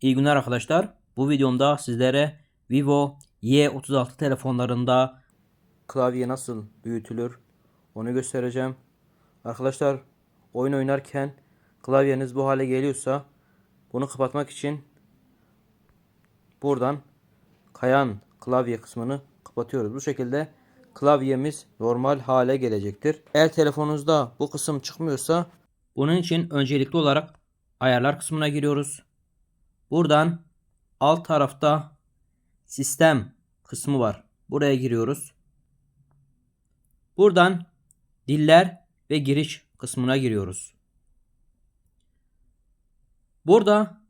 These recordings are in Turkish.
İyi günler arkadaşlar. Bu videomda sizlere Vivo Y36 telefonlarında klavye nasıl büyütülür onu göstereceğim. Arkadaşlar oyun oynarken klavyeniz bu hale geliyorsa bunu kapatmak için buradan kayan klavye kısmını kapatıyoruz. Bu şekilde klavyemiz normal hale gelecektir. Eğer telefonunuzda bu kısım çıkmıyorsa bunun için öncelikli olarak ayarlar kısmına giriyoruz. Buradan alt tarafta sistem kısmı var. Buraya giriyoruz. Buradan diller ve giriş kısmına giriyoruz. Burada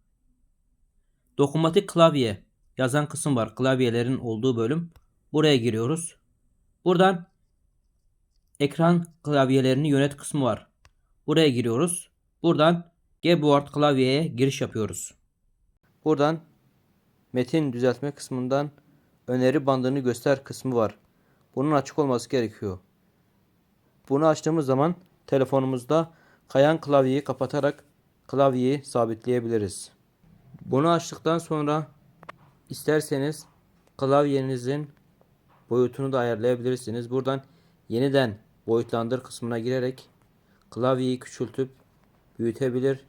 dokunmatik klavye yazan kısım var. Klavyelerin olduğu bölüm. Buraya giriyoruz. Buradan ekran klavyelerini yönet kısmı var. Buraya giriyoruz. Buradan Keyboard klavyeye giriş yapıyoruz. Buradan metin düzeltme kısmından öneri bandını göster kısmı var. Bunun açık olması gerekiyor. Bunu açtığımız zaman telefonumuzda kayan klavyeyi kapatarak klavyeyi sabitleyebiliriz. Bunu açtıktan sonra isterseniz klavyenizin boyutunu da ayarlayabilirsiniz. Buradan yeniden boyutlandır kısmına girerek klavyeyi küçültüp büyütebilir.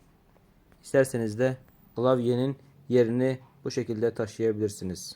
İsterseniz de klavyenin yerini bu şekilde taşıyabilirsiniz.